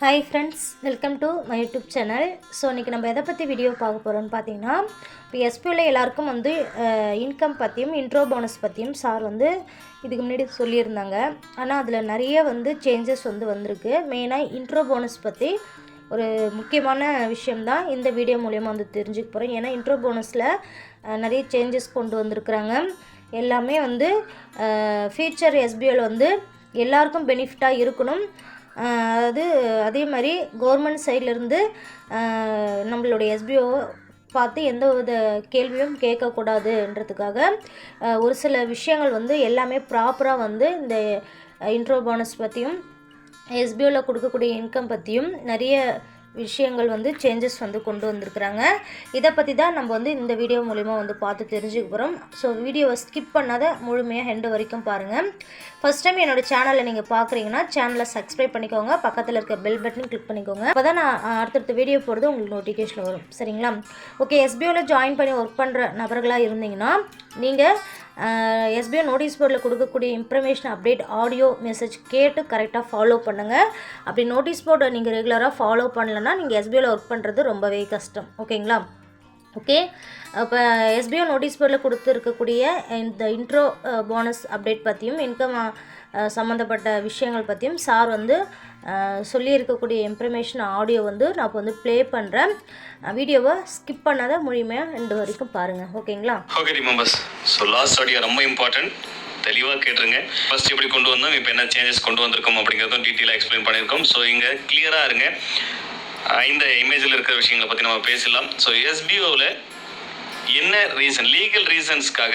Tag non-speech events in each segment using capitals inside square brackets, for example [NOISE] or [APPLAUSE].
Hi friends welcome to my YouTube channel so இன்றைக்கி நம்ம எதை பற்றி வீடியோ பார்க்க போகிறோம்னு பார்த்தீங்கன்னா இப்போ எஸ்பியூவில் எல்லாருக்கும் வந்து இன்கம் பற்றியும் இன்ட்ரோ போனஸ் பற்றியும் சார் வந்து இதுக்கு முன்னாடி சொல்லியிருந்தாங்க. ஆனால் அதில் நிறைய வந்து சேஞ்சஸ் வந்து வந்திருக்கு. மெயினாக இன்ட்ரோ போனஸ் பற்றி ஒரு முக்கியமான விஷயம்தான் இந்த வீடியோ மூலயமா வந்து தெரிஞ்சுக்க போகிறோம் ஏன்னா இன்ட்ரோ போனஸில் நிறைய சேஞ்சஸ் கொண்டு வந்திருக்கிறாங்க. எல்லாமே வந்து ஃபியூச்சர் எஸ்பிஎல் வந்து எல்லாருக்கும் பெனிஃபிட்டாக இருக்கணும். அதாவது அதே மாதிரி கவர்மெண்ட் சைட்லேருந்து நம்மளுடைய எஸ்பிஓ பார்த்து எந்த வித கேள்வியும் கேட்கக்கூடாதுன்றதுக்காக ஒரு சில விஷயங்கள் வந்து எல்லாமே ப்ராப்பராக வந்து இந்த இன்ட்ரோ போனஸ் பற்றியும் எஸ்பிஓவில் கொடுக்கக்கூடிய இன்கம் பற்றியும் நிறைய விஷயங்கள் வந்து சேஞ்சஸ் வந்து கொண்டு வந்திருக்கிறாங்க. இதை பற்றி தான் நம்ம வந்து இந்த வீடியோ மூலிமா வந்து பார்த்து தெரிஞ்சுக்க போகிறோம் ஸோ வீடியோவை ஸ்கிப் பண்ணாத முழுமையாக ஹெண்டு வரைக்கும் பாருங்கள் ஃபஸ்ட் டைம் என்னோட சேனலை நீங்கள் பார்க்குறீங்கன்னா சேனலை சப்ஸ்கிரைப் பண்ணிக்கோங்க. பக்கத்தில் இருக்க பெல் பட்டன் கிளிக் பண்ணிக்கோங்க. அப்போ தான் நான் அடுத்தடுத்த வீடியோ போடுறது உங்களுக்கு நோட்டிஃபிகேஷன் வரும். சரிங்களா? ஓகே எஸ்பிஓவில் ஜாயின் பண்ணி ஒர்க் பண்ணுற நபர்களாக இருந்தீங்கன்னா நீங்கள் எஸ்பிஐ நோட்டீஸ் போர்டில் கொடுக்கக்கூடிய இன்ஃபர்மேஷன் அப்டேட் ஆடியோ மெசேஜ் கேட்டு கரெக்டாக ஃபாலோ பண்ணுங்கள் அப்படி நோட்டீஸ் போர்டை நீங்கள் ரெகுலராக ஃபாலோ பண்ணலன்னா நீங்கள் எஸ்பிஐயில் ஒர்க் பண்ணுறது ரொம்பவே கஷ்டம். ஓகேங்களா ஓகே இப்போ எஸ்பிஓ நோட்டீஸ் போர்டில் கொடுத்துருக்கக்கூடிய இந்த இன்ட்ரோ போனஸ் அப்டேட் பற்றியும் இன்கம் சம்மந்தப்பட்ட விஷயங்கள் பற்றியும் சார் வந்து சொல்லியிருக்கக்கூடிய இன்ஃபர்மேஷன் ஆடியோ வந்து நான் இப்போ வந்து ப்ளே பண்ணுறேன் வீடியோவை ஸ்கிப் பண்ணாத முழுமையாக ரெண்டு வரைக்கும் பாருங்கள் ஓகேங்களா okay remembers so last audio ரொம்ப இம்பார்ட்டன்ட் தெளிவாக கேட்டுருங்க. ஃபர்ஸ்ட் எப்படி கொண்டு வந்தோம் இப்போ என்ன சேஞ்சஸ் கொண்டு வந்திருக்கோம் அப்படிங்கிறதும் டீட்டெயிலாக எக்ஸ்பிளைன் பண்ணியிருக்கோம். ஸோ இங்கே கிளியராக இருங்க. இந்த இமேஜில் இருக்கிற விஷயங்களை பற்றி நம்ம பேசலாம் ஸோ எஸ்பிஓவில் என்ன ரீசன் லீகல் ரீசன்ஸ்க்காக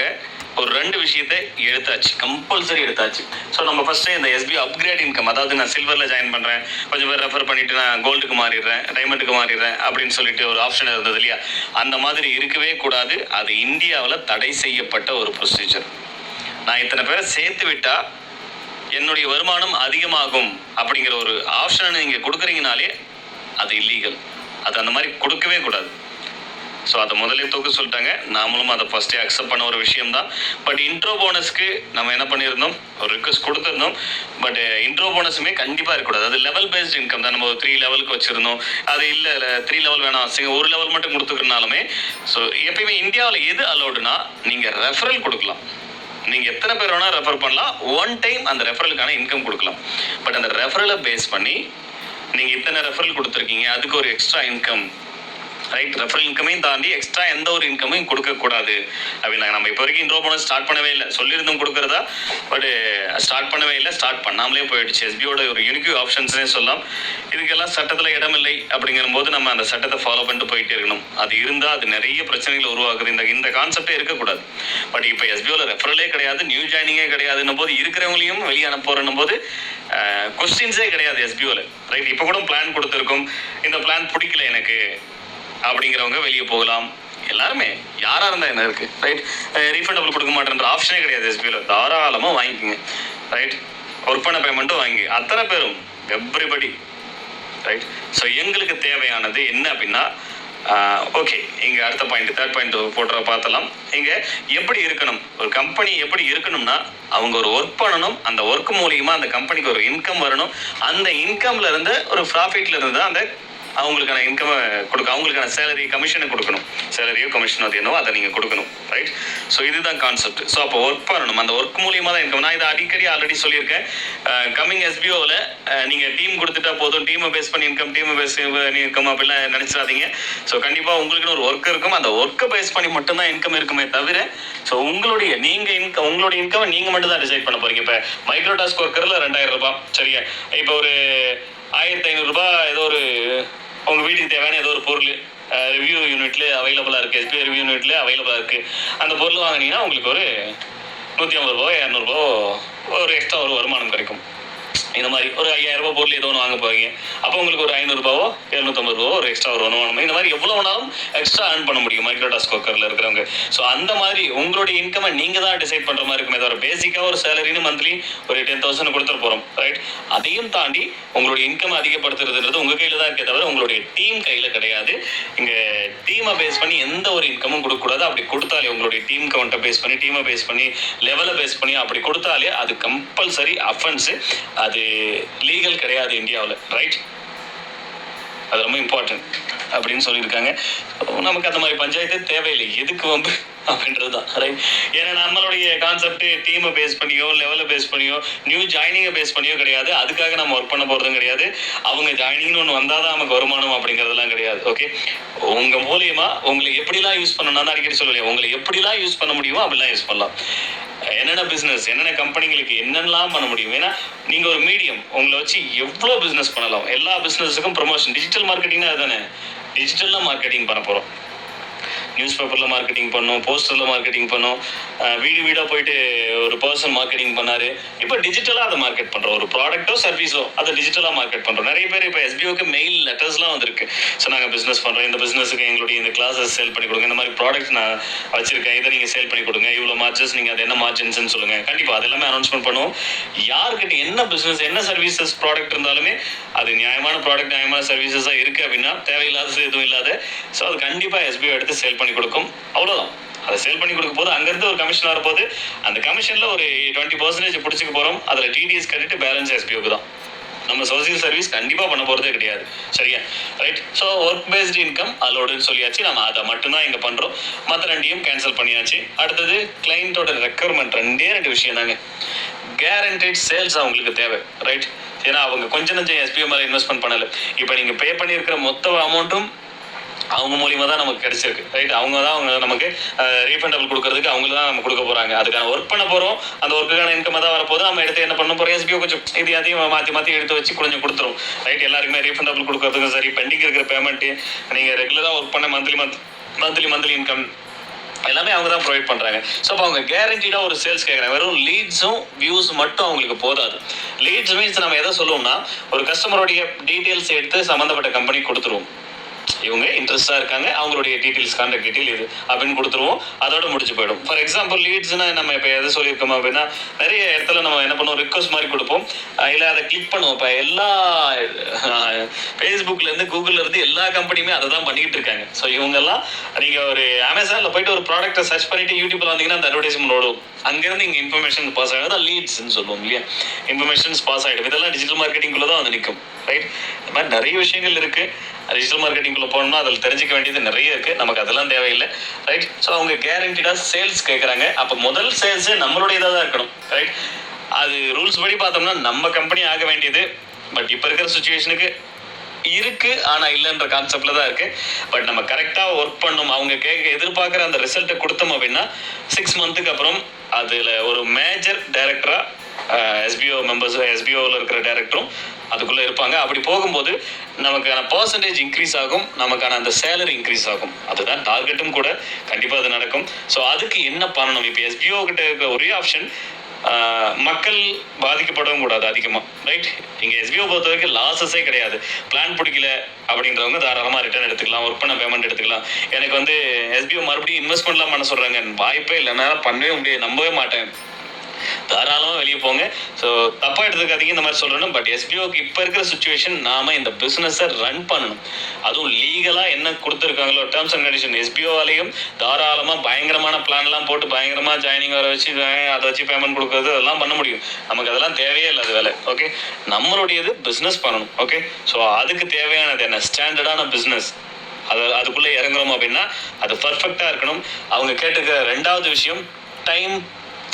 ஒரு ரெண்டு விஷயத்தை எடுத்தாச்சு. கம்பல்சரி எடுத்தாச்சு. ஸோ நம்ம ஃபஸ்ட்டு இந்த எஸ்பி அப்கிரேட் இன்கம் அதாவது நான் சில்வரில் ஜாயின் பண்ணுறேன் கொஞ்சம் பேர் ரெஃபர் பண்ணிட்டு நான் கோல்டுக்கு மாறிடுறேன் டைமண்டுக்கு மாறிடுறேன் அப்படின்னு சொல்லிட்டு ஒரு ஆப்ஷன் இருந்தது இல்லையா? அந்த மாதிரி இருக்கவே கூடாது. அது இந்தியாவில் தடை செய்யப்பட்ட ஒரு ப்ரொசீஜர் நான் இத்தனை பேரை சேர்த்து விட்டா என்னுடைய வருமானம் அதிகமாகும் அப்படிங்கிற ஒரு ஆப்ஷனை நீங்கள் கொடுக்குறீங்கனாலே அது இல்லீகல் அது அந்த மாதிரி கொடுக்கவே கூடாது. ஸோ அதை முதலே தூக்க சொல்லிட்டாங்க. நாமளும் அதை ஃபஸ்ட்டே அக்செப்ட் பண்ண ஒரு விஷயம் தான் பட் இன்ட்ரோ போனஸ்க்கு நம்ம என்ன பண்ணியிருந்தோம்? ஒரு ரிக்வஸ்ட் கொடுத்துருந்தோம். பட் இன்ட்ரோ போனஸுமே கண்டிப்பாக இருக்கக்கூடாது. அது லெவல் பேஸ்ட் இன்கம் தான். நம்ம ஒரு த்ரீ லெவலுக்கு வச்சுருந்தோம். அது இல்லை த்ரீ லெவல் வேணாம். சரி ஒரு லெவல் மட்டும் கொடுத்துக்கிறனாலுமே ஸோ எப்பயுமே இந்தியாவில் எது அலௌடுனா நீங்கள் ரெஃபரல் கொடுக்கலாம். நீங்கள் எத்தனை பேர் வேணால் ரெஃபர் பண்ணலாம். ஒன் டைம் அந்த ரெஃபரலுக்கான இன்கம் கொடுக்கலாம். பட் அந்த ரெஃபரலை பேஸ் பண்ணி நீங்கள் இத்தனை ரெஃபரல் கொடுத்துருக்கீங்க. அதுக்கு ஒரு எக்ஸ்ட்ரா இன்கம் ரைட் ரெஃபரல் இன்கமையும் தாண்டி எக்ஸ்ட்ரா எந்த ஒரு இன்கமையும் கொடுக்கக்கூடாது அப்படின்னாங்க நம்ம இப்போ வரைக்கும் இன்ட்ரோ போனஸ் ஸ்டார்ட் பண்ணவே இல்லை. சொல்லியிருந்தோம் கொடுக்குறதா? பட் ஸ்டார்ட் பண்ணவே இல்லை. ஸ்டார்ட் பண்ணாமலே போயிடுச்சு. எஸ்பியோட ஒரு யூனிக்யூ ஆப்ஷன்ஸ்னே சொல்லலாம். இதுக்கெல்லாம் சட்டத்தில் இடமில்லை அப்படிங்கிற போது நம்ம அந்த சட்டத்தை ஃபாலோ பண்ணிட்டு போயிட்டே இருக்கணும். அது இருந்தால் அது நிறைய பிரச்சனைகளை உருவாக்குது. இந்த இந்த கான்செப்டே இருக்கக்கூடாது. பட் இப்போ எஸ்பிஓவில் ரெஃபரலே கிடையாது நியூ ஜாயினிங்கே கிடையாதுன்னும் போது இருக்கிறவங்களையும் வெளியே அனுப்புறன்னும் போது கொஸ்டின்ஸே கிடையாது எஸ்பிஓவில் ரைட் இப்போ கூட பிளான் கொடுத்துருக்கோம். இந்த பிளான் பிடிக்கல எனக்கு. அப்படிங்கிறவங்க வெளியே போகலாம். எல்லாருமே யாராக இருந்தால் என்ன இருக்குது ரைட் ரீஃபண்டபிள் கொடுக்க மாட்டேன்ற ஆப்ஷனே கிடையாது எஸ்பியில் தாராளமாக வாங்கிக்கோங்க ரைட் ஒர்க் பண்ண பேமெண்ட்டும் வாங்கி அத்தனை பேரும் எவ்ரிபடி ரைட் ஸோ எங்களுக்கு தேவையானது என்ன அப்படின்னா ஓகே இங்கே அடுத்த பாயிண்ட் தேர்ட் பாயிண்ட் போடுற பார்த்தலாம் இங்கே எப்படி இருக்கணும்? ஒரு கம்பெனி எப்படி இருக்கணும்னா அவங்க ஒரு ஒர்க் பண்ணணும் அந்த ஒர்க் மூலியமாக அந்த கம்பெனிக்கு ஒரு இன்கம் வரணும். அந்த இன்கம்ல இருந்து ஒரு ப்ராஃபிட்ல இருந்து தான் அந்த அவங்களுக்கான இன்கம் கொடுக்க அவங்களுக்கான சேலரி கமிஷனை கொடுக்கணும். சேலரியோ கமிஷனோ அது என்னவோ அதை நீங்கள் கொடுக்கணும் ரைட் ஸோ இதுதான் கான்செப்ட் ஸோ அப்போ ஒர்க் பண்ணணும். அந்த ஒர்க் மூலியமாக தான் இன்கம் நான் இதை அடிக்கடி ஆல்ரெடி சொல்லியிருக்கேன். கம்மிங் எஸ்பிஓவில் நீங்கள் டீம் கொடுத்துட்டா போதும். டீமை பேஸ் பண்ணி இன்கம் டீமை பேஸ் பண்ணி இன்கம் அப்படிலாம் நினச்சிடாதீங்க. ஸோ கண்டிப்பாக உங்களுக்குன்னு ஒரு ஒர்க் இருக்கும். அந்த ஒர்க்கை பேஸ் பண்ணி மட்டும்தான் இன்கம் இருக்குமே தவிர ஸோ உங்களுடைய நீங்கள் இன்கம் உங்களுடைய இன்கம் நீங்கள் மட்டும் தான் டிசைட் பண்ண போகிறீங்க இப்போ மைக்ரோ டாஸ்க் ஒர்க்கரில் ரெண்டாயிரம் ரூபாய் சரியா? இப்போ ஒரு ஆயிரத்தி ஐநூறுரூபா ஏதோ ஒரு உங்கள் வீட்டுக்கு தேவையான ஏதோ ஒரு பொருள் ரிவ்யூ யூனிட்ல அவைலபிளாக இருக்குது எஸ்பிஐ ரிவ்யூ யூனிட்ல அவைலபிளாக இருக்குது அந்த பொருள் வாங்கினீங்கன்னா உங்களுக்கு ஒரு நூற்றி ஐம்பது ரூபா இரநூறுபா ஒரு எக்ஸ்ட்ரா ஒரு வருமானம் கிடைக்கும். இந்த மாதிரி ஒரு ஐயாயிரம் ரூபாய் பொருள் ஏதோ ஒன்று வாங்க போவீங்க அப்போ உங்களுக்கு ஒரு ஐநூறுரூபாவோ இரநூத்தம்பது ரூபாவோ ஒரு எக்ஸ்ட்ரா ஒரு ஒன்று இந்த மாதிரி எவ்வளோ வேணாலும் எக்ஸ்ட்ரா ஏர்ன் பண்ண முடியும் மைக்ரோ டாஸ்க் ஒர்க்கரில் இருக்கிறவங்க. ஸோ அந்த மாதிரி உங்களுடைய இன்கமை நீங்கள் தான் டிசைட் பண்ணுற மாதிரி இருக்குமே தவிர பேசிக்காக ஒரு சேலரின்னு மந்த்லி ஒரு டென் தௌசண்ட் கொடுத்துட்டு போகிறோம் ரைட் அதையும் தாண்டி உங்களுடைய இன்கம் அதிகப்படுத்துறதுன்றது உங்கள் கையில் தான் இருக்கே தவிர உங்களுடைய டீம் கையில் கிடையாது. இங்கே டீமை பேஸ் பண்ணி எந்த ஒரு இன்கமும் கொடுக்கக்கூடாது. அப்படி கொடுத்தாலே உங்களுடைய டீம் கவுண்ட்டை பேஸ் பண்ணி டீமை பேஸ் பண்ணி லெவலை பேஸ் பண்ணி அப்படி கொடுத்தாலே அது கம்பல்சரி அஃபென்ஸு அது லீகல் கிடையாது இந்தியாவில் ரைட் அது ரொம்ப இம்பார்ட்டன்ட் அப்படின்னு சொல்லியிருக்காங்க. நமக்கு அந்த மாதிரி பஞ்சாயத்து தேவையில்லை. எதுக்கு வம்பு அப்படின்றது தான் ரைட் ஏன்னா நம்மளுடைய கான்செப்ட் டீமை பேஸ் பண்ணியோ லெவலை பேஸ் பண்ணியோ நியூ ஜாயினிங்கை பேஸ் பண்ணியோ கிடையாது. அதுக்காக நம்ம ஒர்க் பண்ண போகிறதும் கிடையாது. அவங்க ஜாயினிங்னு ஒன்று வந்தால் தான் நமக்கு வருமானம் அப்படிங்கிறதுலாம் கிடையாது ஓகே உங்கள் மூலியமா உங்களை எப்படிலாம் யூஸ் பண்ணணும் தான் அடிக்கடி சொல்லலையே உங்களை எப்படிலாம் யூஸ் பண்ண முடியுமோ அப்படிலாம் யூஸ் பண்ணலாம். என்னென்ன பிஸ்னஸ் என்னென்ன கம்பெனிங்களுக்கு என்னென்னலாம் பண்ண முடியும்? ஏன்னா நீங்கள் ஒரு மீடியம் உங்களை வச்சு எவ்வளோ பிஸ்னஸ் பண்ணலாம்? எல்லா பிஸ்னஸுக்கும் ப்ரொமோஷன் டிஜிட்டல் மார்க்கெட்டிங்னா அதுதானே? டிஜிட்டலில் மார்க்கெட்டிங் பண்ண போகிறோம் நியூஸ் பேப்பரில் மார்க்கெட்டிங் பண்ணோம் போஸ்டரில் மார்க்கெட்டிங் பண்ணோம். வீடு வீடாக போயிட்டு ஒரு பர்சன் மார்க்கெட்டிங் பண்ணாரு. இப்போ டிஜிட்டலாக அதை மார்க்கெட் பண்ணுறோம் ஒரு ப்ராடக்ட்டோ சர்வீஸோ அதை டிஜிட்டலாக மார்க்கெட் பண்ணுறோம் நிறைய பேர் இப்போ எஸ்பிஓக்கு மெயில் லெட்டர்ஸ்லாம் வந்திருக்கு. ஸோ நாங்கள் பிஸ்னஸ் பண்ணுறோம் இந்த பிஸ்னஸுக்கு எங்களுடைய இந்த கிளாஸஸ் சேல் பண்ணி கொடுங்க. இந்த மாதிரி ப்ராடக்ட்ஸ் நான் வச்சிருக்கேன். இதை நீங்கள் சேல் பண்ணி கொடுங்க. இவ்வளோ மார்ஜஸ் நீங்கள் அது என்ன மார்ஜின்ஸ்னு சொல்லுங்கள் கண்டிப்பாக அது எல்லாமே அனௌன்ஸ்மெண்ட் பண்ணுவோம். யாருக்கிட்ட என்ன பிஸ்னஸ் என்ன சர்வீசஸ் ப்ராடக்ட் இருந்தாலுமே அது நியாயமான ப்ராடக்ட் நியாயமான சர்வீசஸாக இருக்குது அப்படின்னா தேவையில்லாதது எதுவும் இல்லாத ஸோ அது கண்டிப்பாக எஸ்பிஓ எடுத்து சேல் பண்ணி கொடுக்கும். அவ்வளோதான் அதை சேல் பண்ணி கொடுக்கும் போது அங்கேருந்து ஒரு கமிஷன் வரப்போது அந்த கமிஷனில் ஒரு டுவெண்ட்டி பர்சன்டேஜ் பிடிச்சிக்க போகிறோம் அதில் டிடிஎஸ் கட்டிட்டு பேலன்ஸ் எஸ்பிஓக்கு தான். நம்ம சோசியல் சர்வீஸ் கண்டிப்பாக பண்ண போகிறதே கிடையாது. சரியா? Right so work based income அதோடன்னு சொல்லியாச்சு. நம்ம அதை மட்டும்தான் இங்கே பண்ணுறோம் மற்ற ரெண்டையும் கேன்சல் பண்ணியாச்சு. அடுத்தது கிளைண்ட்டோட ரெக்குவயர்மெண்ட் ரெண்டே ரெண்டு விஷயம் தாங்க. கேரண்டட் சேல்ஸ் அவங்களுக்கு தேவை. ரைட் ஏன்னா அவங்க கொஞ்சம் நஞ்சம் எஸ்பிஓ மேலே இன்வெஸ்ட்மெண்ட் பண்ணலை. இப்போ நீங்கள் பே பண்ணியிருக்கிற மொத்த அமௌண்ட்டும் அவங்க மூலியமாக தான் நமக்கு கிடைச்சிருக்கு. ரைட் அவங்க தான் அவங்க நமக்கு ரீஃபண்டபிள் கொடுக்கறதுக்கு அவங்க தான் நம்ம கொடுக்க போகிறாங்க அதுக்கான ஒர்க் பண்ண போகிறோம் அந்த ஒர்க்குக்கான இன்கம் தான் வரப்போது நம்ம எடுத்து என்ன பண்ண போகிறோம் எஸ்பிஓ கொஞ்சம் இது அதையும் மாற்றி மாற்றி எடுத்து வச்சு கொஞ்சம் கொடுத்துரும். ரைட் எல்லாருக்குமே ரீஃபண்டபிள் கொடுக்கறதுக்கும் சரி பெண்டிங் இருக்கிற பேமெண்ட் நீங்கள் ரெகுலராக ஒர்க் பண்ண monthly month monthly monthly income எல்லாமே அவங்க தான் ப்ரொவைட் பண்ணுறாங்க ஸோ அப்போ அவங்க கேரண்டீடாக ஒரு சேல்ஸ் கேட்குறாங்க வெறும் லீட்ஸும் வியூஸ் மட்டும் அவங்களுக்கு போதாது. லீட்ஸ் மீன்ஸ் நம்ம எதை சொல்லுவோம்னா ஒரு கஸ்டமருடைய டீட்டெயில்ஸ் எடுத்து சம்மந்தப்பட்ட கம்பெனி கொடுத்துருவோம். இவங்க இன்ட்ரெஸ்டாக இருக்காங்க. அவங்களுடைய டீட்டெயில்ஸ் கான்டாக்ட் டீட்டெயில் இது அப்படின்னு கொடுத்துருவோம். அதோட முடிச்சு போயிடும். ஃபார் எக்ஸாம்பிள் லீட்ஸ்னா நம்ம இப்போ எதை சொல்லியிருக்கோம் அப்படின்னா நிறைய இடத்துல நம்ம என்ன பண்ணுவோம்? ரிக்வஸ்ட் மாதிரி கொடுப்போம். இல்லை அதை கிளிக் பண்ணுவோம். இப்போ எல்லா ஃபேஸ்புக்லேருந்து இருந்து எல்லா கம்பெனியுமே அதை தான் பண்ணிக்கிட்டு இருக்காங்க. ஸோ இவங்கெல்லாம் நீங்கள் ஒரு அமேசானில் போயிட்டு ஒரு ப்ராடக்ட்டை சர்ச் பண்ணிட்டு யூடியூப்ல வந்தீங்கன்னா அந்த அட்வர்டைஸ்மெண்ட் ஓடும். அங்கேருந்து இங்கே இன்ஃபர்மேஷன் பாஸ் ஆகுது. தான் லீட்ஸ்னு சொல்லுவோம் இல்லையா? இன்ஃபர்மேஷன்ஸ் பாஸ் ஆகிடும். இதெல்லாம் டிஜிட்டல் மார்க்கெட்டிங்குள்ளே தான் வந்து நிற்கும் ரைட் இந்த மாதிரி நிறைய விஷயங்கள் இருக்குது டிஜிட்டல் மார்க்கெட்டிங்குள்ளே போனோம்னா அதில் தெரிஞ்சிக்க வேண்டியது நிறைய இருக்குது நமக்கு அதெல்லாம் தேவையில்லை. ரைட் ஸோ அவங்க கேரண்டிடாக சேல்ஸ் கேட்குறாங்க அப்போ முதல் சேல்ஸு நம்மளுடைய இதாக தான் இருக்கணும். ரைட் அது ரூல்ஸ் படி பார்த்தோம்னா நம்ம கம்பெனி ஆக வேண்டியது. பட் இப்போ இருக்கிற சுச்சுவேஷனுக்கு இருக்கு. ஆனா இல்லைன்ற கான்செப்ட்ல தான் இருக்கு. பட் நம்ம கரெக்டா ஒர்க் பண்ணும். அவங்க கேட்க எதிர்பார்க்குற அந்த ரிசல்ட்டை கொடுத்தோம் அப்படின்னா சிக்ஸ் மந்த்துக்கு அப்புறம் அதுல ஒரு மேஜர் டைரக்டரா எஸ்பிஓ மெம்பர்ஸ் எஸ்பிஓவில் இருக்கிற டேரக்டரும் அதுக்குள்ள இருப்பாங்க. அப்படி போகும்போது நமக்கான பர்சன்டேஜ் இன்க்ரீஸ் ஆகும். நமக்கான அந்த சேலரி இன்க்ரீஸ் ஆகும். அதுதான் டார்கெட்டும் கூட. கண்டிப்பாக அது நடக்கும். ஸோ அதுக்கு என்ன பண்ணணும்? இப்போ எஸ்பிஓ கிட்ட இருக்க ஒரே ஆப்ஷன் மக்கள் பாதிக்கப்படவும் கூடாது அதிகமாக ரைட் இங்கே எஸ்பிஓ பொறுத்த வரைக்கும் லாஸஸே கிடையாது. பிளான் பிடிக்கல அப்படின்றவங்க தாராளமாக ரிட்டர்ன் எடுத்துக்கலாம். ஒர்க் பண்ண பேமெண்ட் எடுத்துக்கலாம். எனக்கு வந்து எஸ்பிஓ மறுபடியும் இன்வெஸ்ட்மெண்ட்லாம் பண்ண சொல்கிறாங்க வாய்ப்பே இல்லை. என்னால் பண்ணவே முடியாது. நம்பவே மாட்டேன். தாராளமாக வெளியே போங்க. ஸோ தப்பாக எடுத்துக்காதீங்க இந்த மாதிரி சொல்லணும். பட் எஸ்பிஓக்கு இப்போ இருக்கிற சுச்சுவேஷன் நாம இந்த பிஸ்னஸை ரன் பண்ணணும். அதுவும் லீகலாக என்ன கொடுத்துருக்காங்களோ டேர்ம்ஸ் அண்ட் கண்டிஷன் எஸ்பிஓவாலையும் தாராளமாக பயங்கரமான பிளான்லாம் போட்டு பயங்கரமாக ஜாயினிங் வர வச்சு அதை வச்சு பேமெண்ட் கொடுக்கறது அதெல்லாம் பண்ண முடியும். நமக்கு அதெல்லாம் தேவையே இல்லை அது வேலை. ஓகே நம்மளுடையது பிஸ்னஸ் பண்ணணும். ஓகே ஸோ அதுக்கு தேவையானது என்ன? ஸ்டாண்டர்டான பிஸ்னஸ் அது அதுக்குள்ளே இறங்குறோம் அப்படின்னா அது பர்ஃபெக்டாக இருக்கணும். அவங்க கேட்டுக்கிற ரெண்டாவது விஷயம் டைம்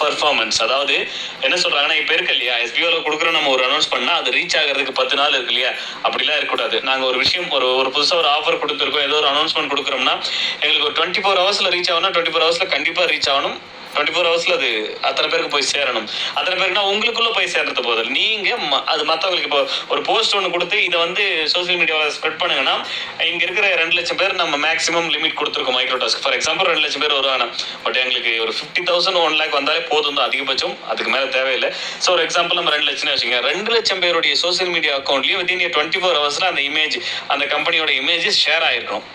பர்ஃபார்மன்ஸ் அதாவது என்ன சொல்றாங்கன்னா இப்போ இருக்கு இல்லையா? எஸ்பிஓல கொடுக்குற நம்ம ஒரு அனௌன்ஸ் பண்ணா அது ரீச் ஆகிறதுக்கு பத்து நாள் இருக்கு இல்லையா? அப்படிலாம் இருக்கக்கூடாது. நாங்க ஒரு விஷயம் ஒரு ஒரு புதுசா ஒரு ஆஃபர் கொடுத்துருக்கோம் ஏதோ ஒரு அனௌன்ஸ்மெண்ட் கொடுக்குறோம்னா எங்களுக்கு ஒரு டுவெண்ட்டி ஃபோர் ஹவர்ஸ்ல ரீச் ஆகணும் டுவெண்ட்டி ஃபோர் ஹவர்ஸ்ல கண்டிப்பா ரீச் ஆகணும். டுவெண்ட்டி ஃபோர் ஹவர்ஸ்ல அது அத்தனை பேருக்கு போய் சேரணும். அத்தனை பேருக்குனா உங்களுக்குள்ள போய் சேர்றது போதில் நீங்க அது மற்றவங்களுக்கு இப்போ ஒரு போஸ்ட் ஒன்று கொடுத்து இதை வந்து சோஷியல் மீடியாவில் ஸ்ப்ரெட் பண்ணுங்கன்னா இங்க இருக்கிற ரெண்டு லட்சம் பேர் நம்ம மேக்ஸிமம் லிமிட் கொடுத்துருக்கோம் மைக்ரோ டாஸ்க் ஃபார் எக்ஸாம்பிள் ரெண்டு லட்சம் பேர் வருவாங்க. பட் எங்களுக்கு ஒரு ஃபிஃப்டி தௌசண்ட் ஒன் லேக் வந்தாலே போதும் தான் அதிகபட்சம். அதுக்கு மேலே தேவையில்லை. ஸோ ஒரு எக்ஸாம்பிள் நம்ம ரெண்டு லட்சம் வச்சுங்க ரெண்டு லட்சம் பேருடைய சோசியல் மீடியா அக்கௌண்ட்லயும் வித்தின் டுவெண்ட்டி ஃபோர் ஹவர்ஸ்ல அந்த இமேஜ் அந்த கம்பெனியோட இமேஜ் ஷேர் ஆயிருக்கும்.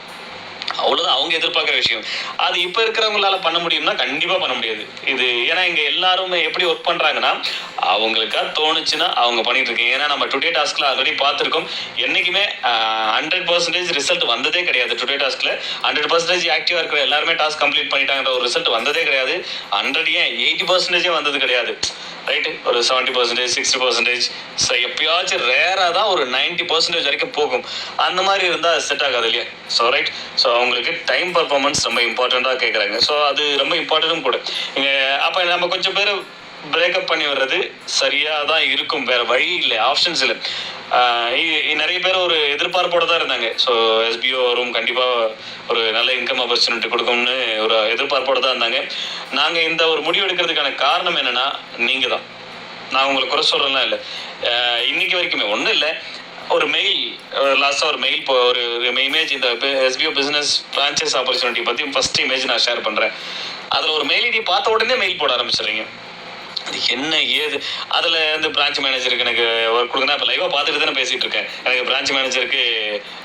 அவ்வளோதான் அவங்க எதிர்பார்க்குற விஷயம். அது இப்போ இருக்கிறவங்களால பண்ண முடியும்னா கண்டிப்பாக பண்ண முடியாது. இது ஏன்னா இங்கே எல்லாருமே எப்படி ஒர்க் பண்ணுறாங்கன்னா அவங்களுக்காக தோணுச்சுன்னா அவங்க பண்ணிட்டு இருக்கீங்க ஏன்னா நம்ம டுடே டாஸ்க்ல ஆல்ரெடி பார்த்துருக்கோம். என்றைக்குமே ஹண்ட்ரட் பர்சன்டேஜ் ரிசல்ட் வந்ததே கிடையாது டுடே டாஸ்க்ல ஹண்ட்ரட் பர்சன்டேஜ் ஆக்டிவாக இருக்கிற எல்லாருமே டாஸ்க் கம்ப்ளீட் பண்ணிட்டாங்கிற ஒரு ரிசல்ட் வந்ததே கிடையாது. ஹண்ட்ரட் ஏன்? எயிட்டி பர்சன்டேஜே வந்தது கிடையாது. ரைட்டு ஒரு seventy percentage sixty percentage so எப்பயாச்சும் ரேராக தான் ஒரு நைன்ட்டி பர்சன்டேஜ் வரைக்கும் போகும். அந்த மாதிரி இருந்தால் செட் ஆகாது இல்லையா? ஸோ ரைட் ஸோ அவங்க உங்களுக்கு டைம் பர்ஃபார்மன்ஸ் ரொம்ப இம்பார்ட்டண்ட்டாக கேட்குறாங்க ஸோ அது ரொம்ப இம்பார்ட்டன்ட்டும் கூட. இங்கே அப்போ நம்ம கொஞ்சம் பேர் பிரேக்கப் பண்ணி வர்றது சரியாக தான் இருக்கும். வேறு வழி இல்லை ஆப்ஷன்ஸ் இல்லை. இ- நிறைய பேர் ஒரு எதிர்பார்ப்போட தான் இருந்தாங்க. ஸோ எஸ்பிஓ வரும் கண்டிப்பாக ஒரு நல்ல இன்கம் ஆப்பர்ச்சுனிட்டி கொடுக்கும்னு ஒரு எதிர்பார்ப்போட தான் இருந்தாங்க. நாங்கள் இந்த ஒரு முடிவு எடுக்கிறதுக்கான காரணம் என்னன்னா நீங்கள் தான். நான் உங்களுக்கு குறை சொல்கிறேன்லாம் இல்லை. இன்னைக்கு வரைக்குமே ஒன்றும் இல்லை. ஒரு மெயில் லாஸ்ட்டாக ஒரு மெயில் இப்போ ஒரு இமேஜ் இந்த எஸ்பிஓ பிஸ்னஸ் பிரான்ச்சைஸ் ஆப்பர்ச்சுனிட்டி பற்றி ஃபஸ்ட் இமேஜ் நான் ஷேர் பண்ணுறேன் அதில் ஒரு மெயில் ஐடி பார்த்த உடனே மெயில் போட ஆரம்பிச்சிடுறீங்க. அது என்ன ஏது? அதில் வந்து பிரான்ச் மேனேஜருக்கு எனக்கு ஒர்க் கொடுங்க. இப்போ லைவாக பார்த்துட்டு தானே பேசிகிட்டு இருக்கேன். எனக்கு பிரான்ச் மேனேஜருக்கு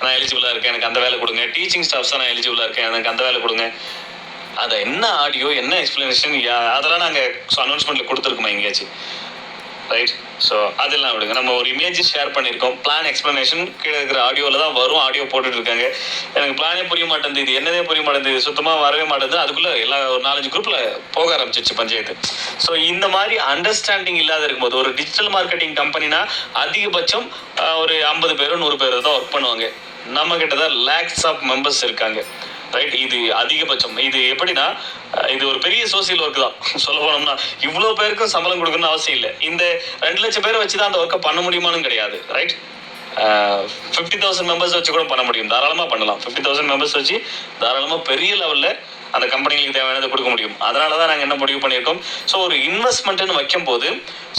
நான் எலிஜிபிளாக இருக்கேன். எனக்கு அந்த வேலை கொடுங்க. டீச்சிங் ஸ்டாஃப்ஸ் தான் நான் எலிஜிபிளாக இருக்கேன். எனக்கு அந்த வேலை கொடுங்க. அதை என்ன ஆடியோ என்ன எக்ஸ்பிளனேஷன் அதெல்லாம் நாங்கள் அனௌன்ஸ்மெண்ட்டில் கொடுத்துருக்கோமா எங்கேயாச்சும்? ரைட் ஸோ அதெல்லாம் விடுங்க. நம்ம ஒரு இமேஜ் ஷேர் பண்ணியிருக்கோம் பிளான் எக்ஸ்ப்ளனேஷன் கீழே இருக்கிற ஆடியோவில் தான் வரும். ஆடியோ போட்டுட்டு இருக்காங்க. எனக்கு பிளானே புரிய மாட்டேங்குது. இது என்னதே புரிய மாட்டேங்குது. சுத்தமாக வரவே மாட்டேங்குது. அதுக்குள்ளே எல்லா ஒரு நாலஞ்சு குரூப்பில் போக ஆரம்பிச்சிச்சு பஞ்சாயத்து. ஸோ இந்த மாதிரி அண்டர்ஸ்டாண்டிங் இல்லாத இருக்கும்போது ஒரு டிஜிட்டல் மார்க்கெட்டிங் கம்பெனினா அதிகபட்சம் ஒரு ஐம்பது பேரும் நூறு பேர் தான் ஒர்க் பண்ணுவாங்க. நம்ம கிட்ட தான் லேக்ஸ் ஆஃப் மெம்பர்ஸ் இருக்காங்க. ரைட் இது அதிகபட்சம். இது எப்படின்னா இது ஒரு பெரிய சோசியல் ஒர்க் தான். சொல்ல போனோம்னா இவ்வளோ பேருக்கும் சம்பளம் கொடுக்கணும்னு அவசியம் இல்லை. இந்த ரெண்டு லட்சம் பேரை வச்சு தான் அந்த ஒர்க்கை பண்ண முடியுமான்னு கிடையாது. ரைட் ஃபிஃப்டி தௌசண்ட் மெம்பர்ஸ் வச்சு கூட பண்ண முடியும். தாராளமாக பண்ணலாம். ஃபிஃப்டி தௌசண்ட் மெம்பர்ஸ் வச்சு தாராளமாக பெரிய லெவலில் அந்த கம்பெனிகளுக்கு தேவையானதை கொடுக்க முடியும். அதனால தான் நாங்கள் என்ன முடிவு பண்ணியிருக்கோம்? ஸோ ஒரு இன்வெஸ்ட்மெண்ட்டுன்னு வைக்கும்போது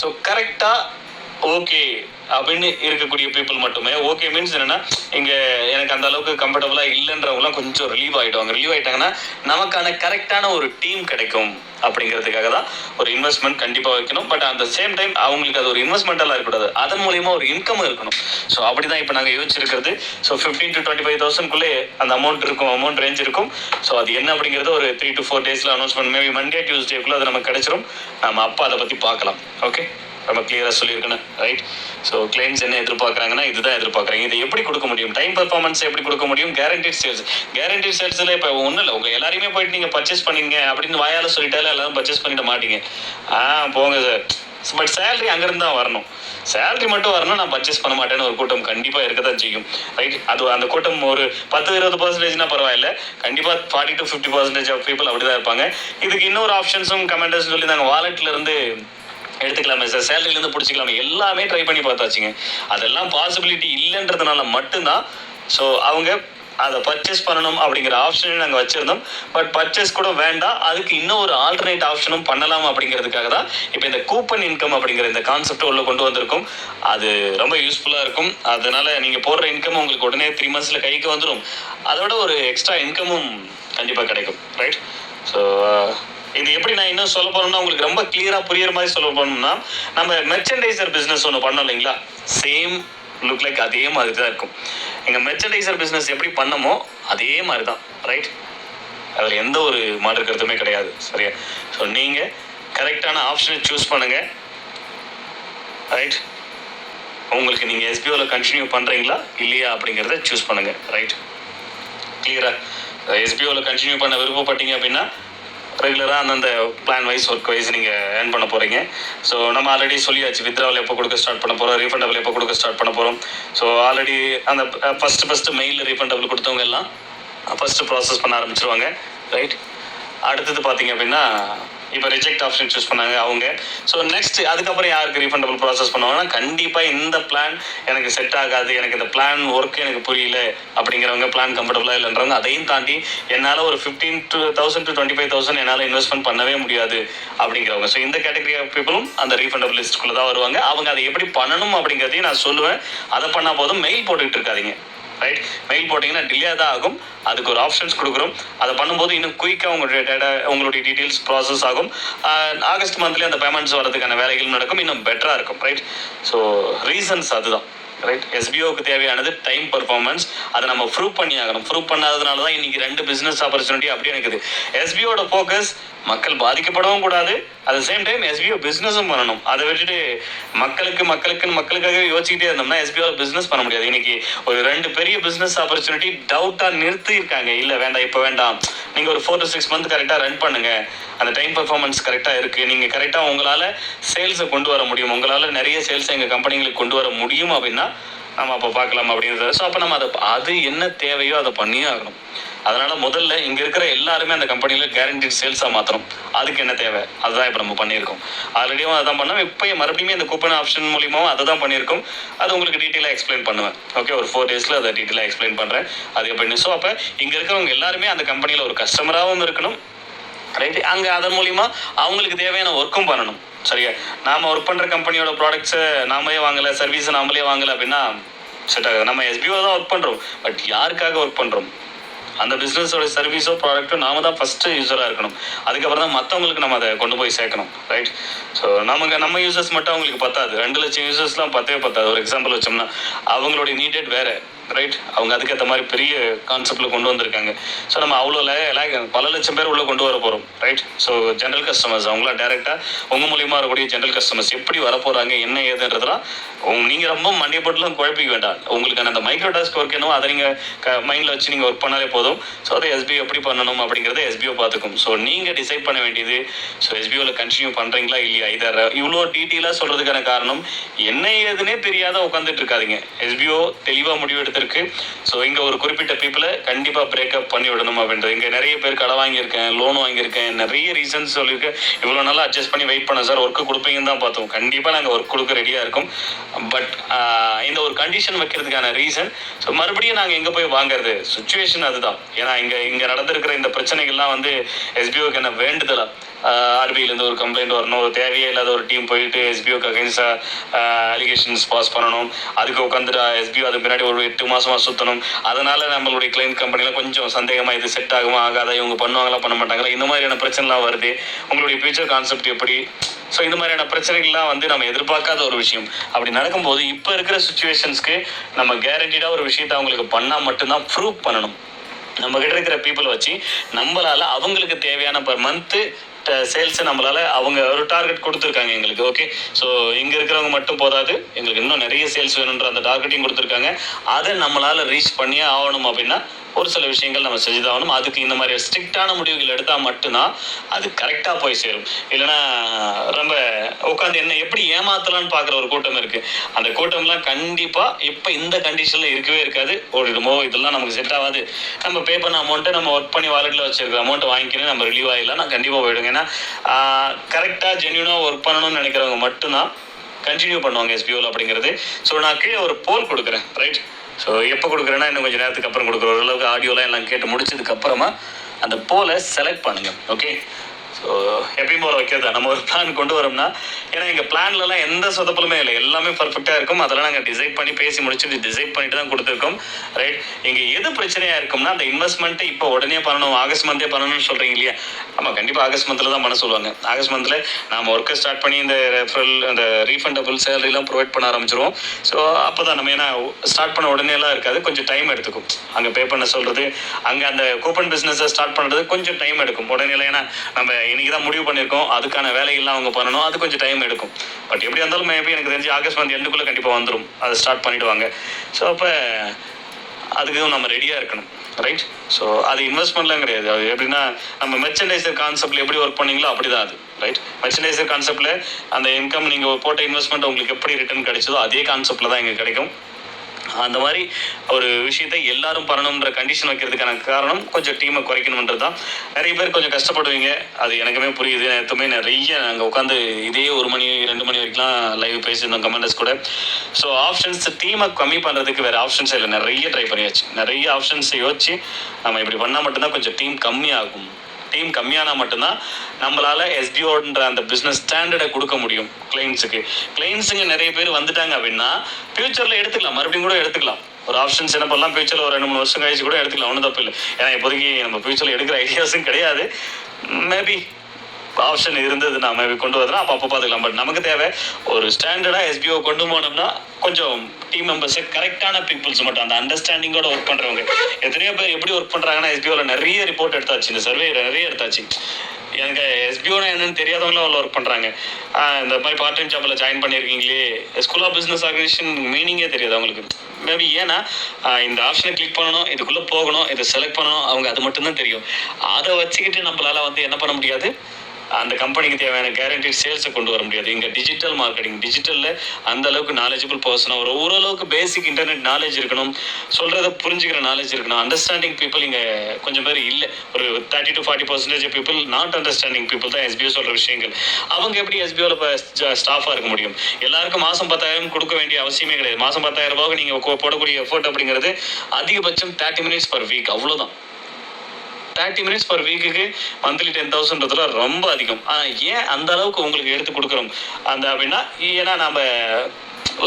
ஸோ கரெக்டாக ஓகே அப்படின்னு இருக்கக்கூடிய பீப்புள் மட்டுமே. ஓகே மீன்ஸ் என்னன்னா இங்க எனக்கு அந்த அளவுக்கு கம்ஃபர்டபுளா இல்லைன்றவங்களாம் கொஞ்சம் ரிலீவ் ஆயிடுவாங்க. ரிலீவ் ஆயிட்டாங்கன்னா நமக்கான கரெக்டான ஒரு டீம் கிடைக்கும் அப்படிங்கிறதுக்காக தான் ஒரு இன்வெஸ்ட்மெண்ட் கண்டிப்பாக வைக்கணும். பட் அந்த சேம் டைம் அவங்களுக்கு அது ஒரு இன்வெஸ்ட்மெண்ட்டெல்லாம் இருக்கக்கூடாது. அதன் மூலியமாக ஒரு இன்கம் இருக்கணும். ஸோ அப்படி தான் இப்போ நாங்கள் யோசிச்சிருக்கிறது. So fifteen to twenty five தௌசண்ட்குள்ளே அந்த அமௌண்ட் இருக்கும். அமௌண்ட் ரேஞ்ச் இருக்கும். ஸோ அது என்ன அப்படிங்கிறது ஒரு த்ரீ டு ஃபோர் டேஸில் அனௌன்ஸ்மெண்ட் மேபி மண்டே டியூஸ்டேக்குள்ளே அது நமக்கு கிடைச்சிரும். நம்ம அப்பா அதை பற்றி பார்க்கலாம். ஓகே ரொம்ப கிளியராக சொல்லியிருக்கேன் ரைட் ஸோ கிளைண்ட்ஸ் என்ன எதிர்பார்க்குறாங்கன்னா இதுதான் எதிர்பார்க்குறாங்க. இதை எப்படி கொடுக்க முடியும்? டைம் பர்ஃபார்மன்ஸ் எப்படி கொடுக்க முடியும்? கேரண்டிட் சேல்ஸ் கேரண்டிட் சேல்ஸில் இப்போ ஒன்றும் இல்லை. உங்கள் எல்லாருமே போயிட்டு நீங்கள் பர்ச்சேஸ் பண்ணிங்க அப்படின்னு வாயால் சொல்லிட்டாலே எல்லாரும் பர்ச்சேஸ் பண்ணிட மாட்டீங்க. ஆ போங்க சார் பட் சேலரி அங்கேருந்து தான் வரணும். சேலரி மட்டும் வரணும் நான் பர்ச்சேஸ் பண்ண மாட்டேன்னு ஒரு கூட்டம் கண்டிப்பாக இருக்க தான் செய்யும். ரைட் அது அந்த கூட்டம் ஒரு பத்து இருபது பர்சன்டேஜ்னா பரவாயில்ல. கண்டிப்பாக forty to fifty percentage of people அப்படி தான் இருப்பாங்க. இதுக்கு இன்னொரு ஆப்ஷன்ஸும் கமெண்டர்ஸ் சொல்லி நாங்கள் வாலெட்லேருந்து எடுத்துக்கலாமே சார். சேலரிலேருந்து பிடிச்சிக்கலாமே. எல்லாமே ட்ரை பண்ணி பார்த்தாச்சுங்க. அதெல்லாம் பாசிபிலிட்டி இல்லைன்றதுனால மட்டும்தான். ஸோ அவங்க அதை பர்ச்சேஸ் பண்ணணும் அப்படிங்கிற ஆப்ஷனையும் நாங்கள் வச்சுருந்தோம். பட் பர்ச்சேஸ் கூட வேண்டாம். அதுக்கு இன்னும் ஒரு ஆல்டர்னேட் ஆப்ஷனும் பண்ணலாம் அப்படிங்கிறதுக்காக தான் இப்போ இந்த கூப்பன் இன்கம் அப்படிங்கிற இந்த கான்செப்ட் உள்ள கொண்டு வந்திருக்கும். அது ரொம்ப யூஸ்ஃபுல்லாக இருக்கும். அதனால நீங்கள் போடுற இன்கம் உங்களுக்கு உடனே த்ரீ மந்த்ஸில் கைக்கு வந்துடும் அதோட ஒரு எக்ஸ்ட்ரா இன்கமும் கண்டிப்பாக கிடைக்கும். ரைட் ஸோ இது எப்படி நான் இன்னும் சொல்ல போனோம்னா உங்களுக்கு ரொம்ப கிளியராக புரியுற மாதிரி சொல்ல போனோம்னா நம்ம மெர்ச்சன்டைசர் பிஸ்னஸ் ஒன்று பண்ணோம் இல்லைங்களா? சேம் லுக் லைக் அதே மாதிரி தான் இருக்கும். எங்கள் மெர்ச்சன்டைசர் பிஸ்னஸ் எப்படி பண்ணமோ அதே மாதிரி தான் ரைட் அதில் எந்த ஒரு மாற்று கருத்துமே கிடையாது சரியா? ஸோ நீங்கள் கரெக்டான ஆப்ஷனை சூஸ் பண்ணுங்கள் ரைட் உங்களுக்கு நீங்கள் எஸ்பிஓவில் கண்டினியூ பண்ணுறீங்களா இல்லையா அப்படிங்கிறத சூஸ் பண்ணுங்கள் ரைட் கிளியராக எஸ்பிஓவில் கண்டினியூ பண்ண விருப்பப்பட்டீங்க அப்படின்னா ரெகுலராக அந்தந்த பிளான் வைஸ் ஒர்க் வைஸ் நீங்கள் ஏர்ன் பண்ண போகிறீங்க ஸோ நம்ம ஆல்ரெடி சொல்லியாச்சு வித்ராவில் எப்போ கொடுக்க ஸ்டார்ட் பண்ண போகிறோம் ரீஃபண்டபிள் எப்போ கொடுக்க ஸ்டார்ட் பண்ண போகிறோம் ஸோ ஆல்ரெடி அந்த ஃபஸ்ட்டு ஃபஸ்ட்டு மெயில் ரீஃபண்டபிள் கொடுத்தவங்க எல்லாம் ஃபஸ்ட்டு ப்ராசஸ் பண்ண ஆரம்பிச்சிருவாங்க ரைட் அடுத்தது பார்த்தீங்க அப்படின்னா இப்போ ரிஜெக்ட் ஆப்ஷன் சூஸ் பண்ணாங்க அவங்க. ஸோ நெக்ஸ்ட் அதுக்கப்புறம் யாருக்கு ரீஃபண்டபிள் ப்ராசஸ் பண்ணுவாங்கன்னா கண்டிப்பாக இந்த பிளான் எனக்கு செட் ஆகாது எனக்கு இந்த பிளான் ஒர்க் எனக்கு புரியல அப்படிங்கிறவங்க பிளான் கம்ஃபர்டபுளாக இல்லைன்றவங்க அதையும் தாண்டி என்னால் ஒரு fifteen to thousand to twenty five thousand என்னால் இன்வெஸ்ட்மெண்ட் பண்ணவே முடியாது அப்படிங்கிறவங்க. ஸோ இந்த கேட்டகரி ஆஃப் பீப்புளும் அந்த ரீஃபண்டபிள் லிஸ்ட்டுக்குள்ளே தான் வருவாங்க. அவங்க அதை எப்படி பண்ணணும் அப்படிங்கிறதையும் நான் சொல்லுவேன். அதை பண்ணால் போதும். மெயில் போட்டுக்கிட்டு இருக்காதீங்க. ரைட் மெயில் போட்டிங்கன்னா டிலே தான் ஆகும். அதுக்கு ஒரு ஆப்ஷன்ஸ் கொடுக்குறோம். அதை பண்ணும்போது இன்னும் குயிக்காக உங்களுடைய டேட்டா உங்களுடைய டீட்டெயில்ஸ் ப்ராசஸ் ஆகும். ஆகஸ்ட் மந்த்லேயே அந்த பேமெண்ட்ஸ் வரதுக்கான வேலைகள் நடக்கும். இன்னும் பெட்டராக இருக்கும் ரைட் ஸோ ரீசன்ஸ் அதுதான் ரைட் எஸ்பிஓக்கு தேவையானது டைம் பர்ஃபார்மன்ஸ் அதை நம்ம ப்ரூவ் பண்ணி ஆகணும் ப்ரூவ் பண்ணாததுனால தான் இன்னைக்கு ரெண்டு பிஸ்னஸ் ஆப்பர்ச்சுனிட்டி அப்படியே இருக்குது. எஸ்பிஓட ஃபோக்கஸ் மக்கள் பாதிக்கப்படவும் கூடாது. அட் சேம் டைம் எஸ்பிஓ பிஸ்னஸும் பண்ணணும். அதை விட்டுட்டு மக்களுக்கு மக்களுக்குன்னு மக்களுக்காக யோசிச்சுக்கிட்டே இருந்தோம்னா எஸ்பிஓ பிஸ்னஸ் பண்ண முடியாது. இன்னைக்கு ஒரு ரெண்டு பெரிய பிஸ்னஸ் ஆப்பர்ச்சுனிட்டி டவுட்டாக நிறுத்தி இருக்காங்க இல்லை வேண்டாம் இப்போ வேண்டாம். நீங்கள் ஒரு ஃபோர் டு சிக்ஸ் மந்த் கரெக்டாக ரன் பண்ணுங்க. அந்த டைம் பர்ஃபார்மன்ஸ் கரெக்டாக இருக்குது நீங்கள் கரெக்டாக உங்களால் சேல்ஸை கொண்டு வர முடியும். உங்களால் நிறைய சேல்ஸை எங்கள் கம்பெனிகளுக்கு கொண்டு வர முடியும் அப்படின்னா நம்ம அப்போ பார்க்கலாம் அப்படின்றது. ஸோ அப்போ நம்ம அதை அது என்ன தேவையோ அதை பண்ணியே ஆகணும். அதனால முதல்ல இங்க இருக்கிற எல்லாருமே அந்த கம்பெனியில கேரண்டி சேல்ஸா மாத்திரம் அதுக்கு என்ன தேவை? அதுதான் இப்போ நம்ம பண்ணியிருக்கோம். ஆல்ரெடியும் அதான் பண்ணோம். இப்போ மறுபடியும் இந்த கூப்பன் ஆப்ஷன் மூலியமாகவும் அதை தான் பண்ணியிருக்கோம். அது உங்களுக்கு டீட்டெயிலாக எக்ஸ்பிளைன் பண்ணுவேன். ஓகே ஒரு ஃபோர் டேஸ்ல அதை டீட்டெயிலாக எக்ஸ்பிளைன் பண்றேன். அது எப்படின்னு ஸோ அப்போ இங்க இருக்கிறவங்க எல்லாருமே அந்த கம்பெனியில் ஒரு கஸ்டமராகவும் இருக்கணும். ரைட் அங்கே அதன் மூலிமா அவங்களுக்கு தேவையான ஒர்க்கும் பண்ணணும். சரியா? நாம ஒர்க் பண்ற கம்பெனியோட ப்ராடக்ட்ஸை நாமளே வாங்கல சர்வீஸை நாமளே வாங்கல அப்படின்னா செட் ஆகாது. நம்ம எஸ்பிஓ தான் ஒர்க் பண்றோம். பட் யாருக்காக ஒர்க் பண்றோம்? அந்த பிஸ்னஸோட சர்வீஸோ ப்ராடக்ட்டோ நாம தான் ஃபஸ்ட்டு யூஸராக இருக்கணும். அதுக்கப்புறம் தான் மற்றவங்களுக்கு நம்ம அதை கொண்டு போய் சேர்க்கணும் ரைட் ஸோ நமக்கு நம்ம யூசர்ஸ் மட்டும் அவங்களுக்கு பத்தாது. ரெண்டு லட்சம் யூசர்ஸ்லாம் பத்தவே பத்தாது. ஒரு எக்ஸாம்பிள் வச்சோம்னா அவங்களுடைய நீடட் வேறு. ரைட் அவங்க அதுக்கேற்ற மாதிரி பெரிய கான்செப்ட்ல கொண்டு வந்திருக்காங்க. ஸோ நம்ம அவ்வளோ லே- பல லட்சம் பேர் உள்ளே கொண்டு வர போகிறோம் ரைட் ஸோ ஜென்ரல் கஸ்டமர்ஸ் அவங்களாம் டேரெக்டாக உங்கள் மூலியமாக இருக்கக்கூடிய ஜென்ரல் கஸ்டமர்ஸ் எப்படி வர போகிறாங்க என்ன ஏதுன்றதுலாம் நீங்கள் ரொம்ப மண்டியப்பட்டுலாம் குழப்பிக்க வேண்டாம். உங்களுக்கான அந்த மைக்ரோ டாஸ்க் ஒர்க் என்னவோ அதை நீங்கள் க மைண்டில் வச்சு நீங்கள் ஒர்க் பண்ணாலே போதும். ஸோ அதை எஸ்பிஓ எப்படி பண்ணணும் அப்படிங்கிறத எஸ்பிஓ பார்த்துக்கும். ஸோ நீங்கள் டிசைட் பண்ண வேண்டியது. ஸோ எஸ்பிஓவில் கண்டினியூ பண்ணுறீங்களா இல்லையா? இதை இவ்வளோ டீட்டெயிலாக சொல்கிறதுக்கான காரணம் என்ன ஏதுன்னே தெரியாத உட்காந்துட்டு இருக்காதிங்க. எஸ்பிஓ தெளிவாக முடிவு எடுத்திருக்கு ஸோ இங்கே ஒரு குறிப்பிட்ட பீப்புளை கண்டிப்பாக பிரேக்கப் பண்ணி விடணும் அப்படின்றது இங்கே நிறைய பேர் கடை வாங்கியிருக்கேன் லோன் வாங்கியிருக்கேன் நிறைய ரீசன்ஸ் சொல்லியிருக்கேன். இவ்வளோ நாளாக அட்ஜஸ்ட் பண்ணி வெயிட் பண்ண சார் ஒர்க்கு கொடுப்பீங்கன்னு தான் பார்த்தோம். கண்டிப்பாக நாங்கள் ஒர்க் கொடுக்க ரெடியாக இருக்கும். பட் இந்த ஒரு கண்டிஷன் வைக்கிறதுக்கான ரீசன் ஸோ மறுபடியும் நாங்கள் எங்கே போய் வாங்குறது? சுச்சுவேஷன் அதுதான். ஏன்னா இங்கே இங்கே நடந்திருக்கிற இந்த பிரச்சனைகள்லாம் வந்து எஸ்பிஓக்கு என்ன வேண்டுதலாக ஆர்பிஐலேருந்து ஒரு கம்ப்ளைண்ட் வரணும். ஒரு தேவையே இல்லாத ஒரு டீம் போயிட்டு எஸ்பிஓக்கு அகைன்ஸ்டாக அலிகேஷன்ஸ் பாஸ் பண்ணணும். அதுக்கு உட்காந்துட்டு எஸ்பிஓ அதுக்கு பின்னாடி ஒரு எட்டு மாதமாக சுற்றணும் அதனால் நம்மளுடைய கிளைண்ட் கம்பெனியில் கொஞ்சம் சந்தேகமாக இது செட் ஆகுமா ஆகாதா இவங்க பண்ணுவாங்களா பண்ண மாட்டாங்களா இந்த மாதிரியான பிரச்சனைலாம் வருது. உங்களுடைய ஃபியூச்சர் கான்செப்ட் எப்படி? ஸோ இந்த மாதிரியான பிரச்சனைகள்லாம் வந்து நம்ம எதிர்பார்க்காத ஒரு விஷயம். அப்படி நடக்கும்போது இப்போ இருக்கிற சுச்சுவேஷன்ஸ்க்கு நம்ம கேரண்டீடாக ஒரு விஷயத்தை அவங்களுக்கு பண்ணால் மட்டும்தான் ப்ரூவ் பண்ணணும். நம்ம கிட்ட இருக்கிற பீப்புளை வச்சு நம்மளால அவங்களுக்கு தேவையான பர் மந்த்து சேல்ஸை நம்மளால் அவங்க ஒரு டார்கெட் கொடுத்துருக்காங்க எங்களுக்கு ஓகே ஸோ இங்கே இருக்கிறவங்க மட்டும் போதாது. எங்களுக்கு இன்னும் நிறைய சேல்ஸ் வேணுன்ற அந்த டார்கெட்டையும் கொடுத்துருக்காங்க. அதை நம்மளால் ரீச் பண்ணியே ஆகணும் அப்படின்னா ஒரு சில விஷயங்கள் நம்ம செஞ்சுதான் ஆகணும் அதுக்கு இந்த மாதிரி ஸ்ட்ரிக்டான முடிவுகள் எடுத்தால் மட்டும்தான் அது கரெக்டாக போய் சேரும். இல்லைன்னா ரொம்ப உட்காந்து என்ன எப்படி ஏமாத்தலாம்னு பார்க்குற ஒரு கூட்டம் இருக்குது அந்த கூட்டம்லாம் கண்டிப்பாக இப்போ இந்த கண்டிஷனில் இருக்கவே இருக்காது. ஓடிடுமோ இதெல்லாம் நமக்கு செட் ஆகாது. நம்ம பே பண்ண அமௌண்ட்டை நம்ம ஒர்க் பண்ணி வாலெட்டில் வச்சுருக்கிற அமௌண்ட்டை வாங்கிக்கணும் நம்ம ரிலீவ் ஆகிடலாம் நான் கண்டிப்பாக போயிடுங்க ஏன்னா கரெக்டாக ஜென்யூனாக ஒர்க் பண்ணணும்னு நினைக்கிறவங்க மட்டும்தான் கண்டினியூ பண்ணுவாங்க எஸ்பிஓவில் அப்படிங்கிறது. ஸோ நான் கீழே ஒரு போல் கொடுக்குறேன். ரைட் ஸோ எப்போ கொடுக்குறேன்னா இன்னும் கொஞ்சம் நேரத்துக்கு அப்புறம் கொடுக்குற ஓரளவுக்கு ஆடியோலாம் எல்லாம் கேட்டு முடிச்சதுக்கு அப்புறமா அந்த போலை செலக்ட் பண்ணுங்க ஓகே ஸோ எப்பயும் போல வைக்கிறதா நம்ம ஒரு பிளான் கொண்டு வரோம்னா ஏன்னா எங்கள் பிளான்லலாம் எந்த சொதப்பலுமே இல்லை. எல்லாமே பர்ஃபெக்டாக இருக்கும். அதெல்லாம் நாங்கள் டிசைட் பண்ணி பேசி முடிச்சு டிசைட் பண்ணிட்டு தான் கொடுத்துருக்கோம். ரைட் இங்கே எது பிரச்சனையாக இருக்கும்னா அந்த இன்வெஸ்ட்மெண்ட்டை இப்போ உடனே பண்ணணும் ஆகஸ்ட் மந்தே பண்ணணும்னு சொல்கிறீங்க இல்லையா? ஆமாம் கண்டிப்பாக ஆகஸ்ட் மந்தில் தான் பண்ண சொல்லுவாங்க. ஆகஸ்ட் மந்தில் நாம் ஒர்க்கை ஸ்டார்ட் பண்ணி இந்த ரெஃபரல் அந்த ரீஃபண்டபிள் சேலரிலாம் ப்ரொவைட் பண்ண ஆரம்பிச்சிருவோம். ஸோ அப்போ தான் நம்ம ஏன்னா ஸ்டார்ட் பண்ண உடனேலாம் இருக்காது. கொஞ்சம் டைம் எடுத்துக்கும். அங்கே பே பண்ண சொல்கிறது அங்கே அந்த கூப்பன் பிஸ்னஸை ஸ்டார்ட் பண்ணுறது கொஞ்சம் டைம் எடுக்கும். உடனே இல்லை ஏன்னா நம்ம இன்னைக்கு தான் முடிவு பண்ணியிருக்கோம். அதுக்கான வேலைகள்லாம் அவங்க பண்ணணும். அது கொஞ்சம் டைம் எடுக்கும். பட் எப்படி இருந்தாலும் மேபி எனக்கு தெரிஞ்சு ஆகஸ்ட் மந்த் எண்டுக்குள்ளே கண்டிப்பாக வந்துடும் அதை ஸ்டார்ட் பண்ணிடுவாங்க. ஸோ அப்போ அதுக்கும் நம்ம ரெடியாக இருக்கணும். ரைட் ஸோ அது இன்வெஸ்ட்மெண்ட்லாம் கிடையாது. அது எப்படின்னா நம்ம மெர்ச்சன்டைசர் கான்செப்டில் எப்படி ஒர்க் பண்ணீங்களோ அப்படி தான் அது. ரைட் மெர்ச்சன்டைசர் கான்செப்டில் அந்த இன்கம் நீங்கள் போட்ட இன்வெஸ்ட்மெண்ட் உங்களுக்கு எப்படி ரிட்டர்ன் கிடைச்சதோ அதே கான்செப்டில் தான் இங்கே கிடைக்கும். அந்த மாதிரி ஒரு விஷயத்தை எல்லாரும் பண்ணணுன்ற கண்டிஷன் வைக்கிறதுக்கான காரணம் கொஞ்சம் டீமை குறைக்கணுன்றது தான். நிறைய பேர் கொஞ்சம் கஷ்டப்படுவீங்க. அது எனக்குமே புரியுது. நேற்றுமே நிறைய நாங்கள் உட்காந்து இதே ஒரு மணி ரெண்டு மணி வரைக்கும்லாம் லைவ் பேசியிருந்தோம் கமெண்டர்ஸ் கூட. ஸோ ஆப்ஷன்ஸ் டீமை கம்மி பண்ணுறதுக்கு வேறு ஆப்ஷன்ஸ் இல்லை. நிறைய ட்ரை பண்ணியாச்சு. நிறைய ஆப்ஷன்ஸை யோசிச்சு நம்ம இப்படி பண்ணால் மட்டும்தான் கொஞ்சம் டீம் கம்மியாகும். டீம் கம்மியானா மட்டும்தான் நம்மளால் எஸ்டிஓன்ற அந்த பிஸ்னஸ் ஸ்டாண்டர்டை கொடுக்க முடியும் கிளைண்ட்ஸுக்கு கிளைண்ட்ஸுங்க நிறைய பேர் வந்துட்டாங்க அப்படின்னா ஃபியூச்சரில் எடுத்துக்கலாம். மறுபடியும் கூட எடுத்துக்கலாம். ஒரு ஆப்ஷன்ஸ் என்ன பண்ணலாம்? ஃபியூச்சரில் ஒரு ரெண்டு மூணு வருஷம் கழிச்சு கூட எடுத்துக்கலாம். ஒன்றும் தப்பு இல்லை. ஏன்னா இப்போதைக்கு நம்ம ஃபியூச்சரில் எடுக்கிற ஐடியாஸும் கிடையாது. மேபி ஆப்ஷன் இருந்தது மேபி கொண்டு வரதுனா அப்போ அப்போ பார்த்துக்கலாம். பட் நமக்கு தேவை ஒரு ஸ்டாண்டர்டாக எஸ்பிஓ கொண்டு போனோம்னா கொஞ்சம் டீம் மெம்பர்ஸு கரெக்டான பீப்புள்ஸ் மட்டும் அந்த அண்டர்ஸ்டாண்டிங்கோட ஒர்க் பண்ணுறவங்க எத்தனையோ பேர் எப்படி ஒர்க் பண்ணுறாங்கன்னா எஸ்பிஓவில் நிறைய ரிப்போர்ட் எடுத்தாச்சு. இந்த சர்வே நிறைய எடுத்தாச்சு. எனக்கு எஸ்பிஓனா என்னன்னு தெரியாதவங்களும் அவ்வளோ ஒர்க் பண்ணுறாங்க இந்த மாதிரி பார்ட் டைம் ஜாப்பில் ஜாயின் பண்ணியிருக்கீங்களே ஸ்கூல் ஆஃப் பிஸ்னஸ் ஆர்கனைசேஷன் மீனிங்கே தெரியாது அவங்களுக்கு. மேபி ஏன்னா இந்த ஆப்ஷனை கிளிக் பண்ணணும் இதுக்குள்ளே போகணும் இதை செலக்ட் பண்ணணும் அவங்க அது மட்டும்தான் தெரியும். அதை வச்சுக்கிட்டு நம்மளால் வந்து என்ன பண்ண முடியாது? அந்த கம்பெனிக்கு தேவையான கேரண்டி சேல்ஸை கொண்டு வர முடியாது. இங்கே டிஜிட்டல் மார்க்கெட்டிங் டிஜிட்டலில் அந்த அளவுக்கு நாலேஜபிள் பர்சனாக ஒரு ஓரளவுக்கு பேசிக் இன்டர்நெட் நாலேஜ் இருக்கணும். சொல்கிறத புரிஞ்சுக்கிற நாலேஜ் இருக்கணும். அண்டர்ஸ்டாண்டிங் பீப்புள் இங்கே கொஞ்சம் பேர் இல்லை. ஒரு thirty to forty percentage people not understanding people தான் எஸ்பிஓ சொல்கிற விஷயங்கள். அவங்க எப்படி எஸ்பிஓவில் இப்போ ஸ்டாஃபாக இருக்க முடியும்? எல்லாருக்கும் மாதம் பத்தாயிரம் கொடுக்க வேண்டிய அவசியமே கிடையாது. மாதம் பத்தாயிரம் ரூபாய்க்கு நீங்கள் போடக்கூடிய எஃபோர்ட் அப்படிங்கிறது அதிகபட்சம் தேர்ட்டி மினிட்ஸ் பர் வீக் அவ்வளோதான் தேர்ட்டி மினிட்ஸ் பர் வீக்குக்கு மந்த்லி டென் தௌசண்ட்றதுல ரொம்ப அதிகம். ஆனால் ஏன் அந்த அளவுக்கு உங்களுக்கு எடுத்து கொடுக்குறோம்? அந்த அப்படின்னா ஏன்னா நம்ம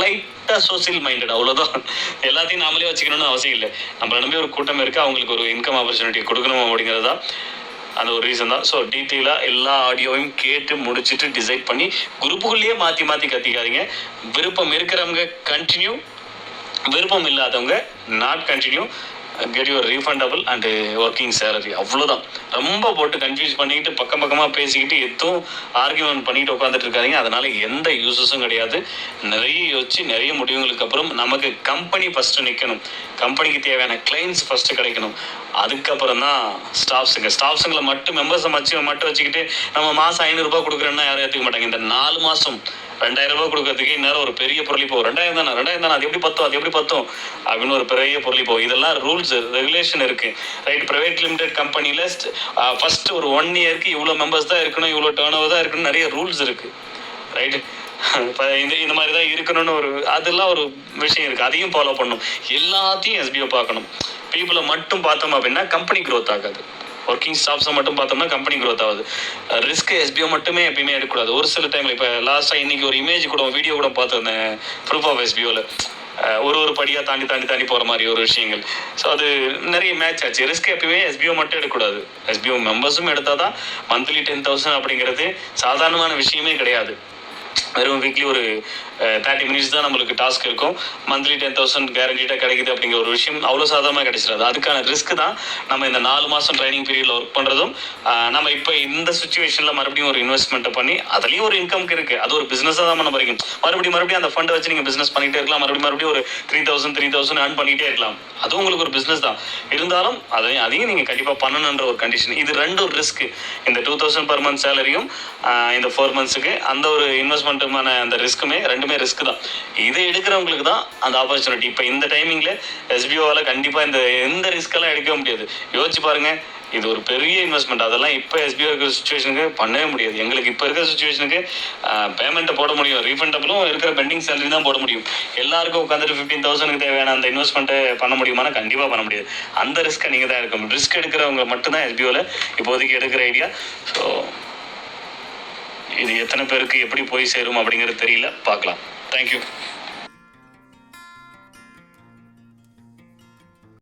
லைட்டாக சோசியல் மைண்டட் அவ்வளோதான் எல்லாத்தையும் நாமளே வச்சுக்கணும்னு அவசியம் இல்லை. நம்ம நம்பி ஒரு கூட்டம் இருக்குது அவங்களுக்கு ஒரு இன்கம் ஆப்பர்ச்சுனிட்டி கொடுக்கணும் அப்படிங்கிறது தான் அந்த ஒரு ரீசன் தான். ஸோ டீட்டெயிலாக எல்லா ஆடியோவையும் கேட்டு முடிச்சுட்டு டிசைட் பண்ணி குரூப்புக்குள்ளேயே மாற்றி மாற்றி கத்திக்காதீங்க. விருப்பம் இருக்கிறவங்க கண்டினியூ விருப்பம் இல்லாதவங்க not continue get your refundable and working salary அவ்வளோதான் ரொம்ப போட்டு கன்ஃபியூஸ் பண்ணிக்கிட்டு பக்கம் பக்கமாக பேசிக்கிட்டு எதுவும் ஆர்கியூமெண்ட் பண்ணிட்டு உட்காந்துட்டு இருக்காதிங்க. அதனால எந்த யூசஸும் கிடையாது. நிறைய யோசிச்சு நிறைய முடிவுங்களுக்கு அப்புறம் நமக்கு கம்பெனி ஃபஸ்ட்டு நிற்கணும் கம்பெனிக்கு தேவையான கிளைண்ட்ஸ் ஃபஸ்ட்டு கிடைக்கணும். அதுக்கப்புறம் தான் ஸ்டாஃப்ஸுங்க ஸ்டாஃப்ஸுங்களை மட்டும் மெம்பர்ஸை மச்சு மட்டும் வச்சுக்கிட்டு நம்ம மாதம் ஐநூறுரூபா கொடுக்குறோன்னா யாரும் ஏற்றுக்க மாட்டாங்க. இந்த நாலு மாதம் ரெண்டாயிரம் ரூபாய் கொடுக்கறதுக்கு இந்நேரம் ஒரு பெரிய பொருளி போகும் ரெண்டாயிரம் தானே ரெண்டாயிரம் தானே அது எப்படி பத்தும் அது எப்படி பத்தும்? அப்படின்னு ஒரு பெரிய பொருளி போகும் இதெல்லாம் ரூல்ஸ் ரெகுலேஷன் இருக்கு. ரைட் பிரைவேட் லிமிடெட் கம்பெனியில் ஃபர்ஸ்ட் ஒரு ஒன் இயர்க்கு இவ்வளோ மெம்பர்ஸ் தான் இருக்கணும் இவ்வளோ டேர்ன் ஓவர் தான் இருக்கணும் நிறைய ரூல்ஸ் இருக்கு. ரைட்டு [LAUGHS] இந்த இந்த மாதிரி தான் இருக்கணும்னு ஒரு அதெல்லாம் ஒரு விஷயம் இருக்குது அதையும் ஃபாலோ பண்ணணும். எல்லாத்தையும் எஸ்பிஓ பார்க்கணும். பீப்புளை மட்டும் பார்த்தோம் அப்படின்னா கம்பெனி க்ரோத் ஆகாது. ஒர்க்கிங் ஸ்டாஃப்ஸை மட்டும் பார்த்தோம்னா கம்பெனி க்ரோத் ஆகுது. ரிஸ்க் எஸ்பிஓ மட்டுமே எப்பயுமே எடுக்கக்கூடாது. ஒரு சில டைமில் இப்போ லாஸ்ட்டாக இன்னைக்கு ஒரு இமேஜ் கூட வீடியோ கூட பார்த்துருந்தேன். ப்ரூஃப் ஆஃப் எஸ்பிஓவில் ஒரு ஒரு படியாக தாண்டி தாண்டி தாண்டி போகிற மாதிரி ஒரு விஷயங்கள். ஸோ அது நிறைய மேட்ச் ஆச்சு. ரிஸ்க் எப்பயுமே எஸ்பிஓ மட்டும் எடுக்கக்கூடாது. எஸ்பிஓ மெம்பர்ஸும் எடுத்தால் தான் மந்த்லி டென் தௌசண்ட் அப்படிங்கிறது சாதாரணமான விஷயமே கிடையாது. வெறும் வீக்லி ஒரு தேர்ட்டி மினிட்ஸ் தான் நம்மளுக்கு டாஸ்க் இருக்கும். மந்த்லி டென் தௌசண்ட் கேரண்டீடாக கிடைக்குது அப்படிங்கிற ஒரு விஷயம் அவ்வளோ சாதாரணமாக கிடைச்சிடாது. அதுக்கான ரிஸ்க் தான் நம்ம இந்த நாலு மாதம் ட்ரைனிங் பீரியடில் ஒர்க் பண்ணுறதும் நம்ம இப்போ இந்த சுச்சுவேஷனில் மறுபடியும் ஒரு இன்வெஸ்ட்மெண்ட்டை பண்ணி அதுலேயும் ஒரு இன்கம்க்கு இருக்குது அது ஒரு பிஸ்னஸாக தான் நம்ம வரைக்கும் மறுபடியும் மறுபடியும் அந்த ஃபண்டை வச்சு நீங்கள் பிஸ்னஸ் பண்ணிகிட்டே இருக்கலாம். மறுபடியும் மறுபடியும் ஒரு three thousand three thousand earn பண்ணிகிட்டே இருக்கலாம். அதுவும் உங்களுக்கு ஒரு பிஸ்னஸ் தான். இருந்தாலும் அதையும் அதையும் நீங்கள் கண்டிப்பாக பண்ணணுன்ற ஒரு கண்டிஷன் இது ரெண்டும் ரிஸ்க் இந்த டூ தௌசண்ட் பர் மந்த் சேலரியும் இந்த ஃபோர் மந்த்ஸுக்கு அந்த ஒரு இன்வெஸ்ட் இன்வெஸ்ட்மெண்ட்டுமான அந்த ரிஸ்க்குமே ரெண்டுமே ரிஸ்க் தான். இதை எடுக்கிறவங்களுக்கு தான் அந்த ஆப்பர்ச்சுனிட்டி இப்போ இந்த டைமிங்கில் எஸ்பிஓவில் கண்டிப்பாக இந்த எந்த ரிஸ்க்கெல்லாம் எடுக்க முடியாது. யோசிச்சு பாருங்க இது ஒரு பெரிய இன்வெஸ்ட்மெண்ட் அதெல்லாம் இப்போ எஸ்பிஓ இருக்கிற சுச்சுவேஷனுக்கு பண்ணவே முடியாது. எங்களுக்கு இப்போ இருக்கிற சுச்சுவேஷனுக்கு பேமெண்ட்டை போட முடியும். ரீஃபண்டபிளும் இருக்கிற பெண்டிங் சேலரி தான் போட முடியும். எல்லாருக்கும் உட்காந்துட்டு ஃபிஃப்டீன் தௌசண்ட்க்கு தேவையான அந்த இன்வெஸ்ட்மெண்ட்டை பண்ண முடியுமானா கண்டிப்பாக பண்ண முடியாது. அந்த ரிஸ்க்கை நீங்கள் தான் எடுக்கணும். ரிஸ்க் எடுக்கிறவங்க மட்டும்தான் எஸ்பிஓவில் இப்போதைக்கு எடுக்கிற ஐடியா ஸோ இது எத்தனை பேருக்கு எப்படி போய் சேரும் அப்படிங்கிறது தெரியல. பார்க்கலாம். தேங்க்யூ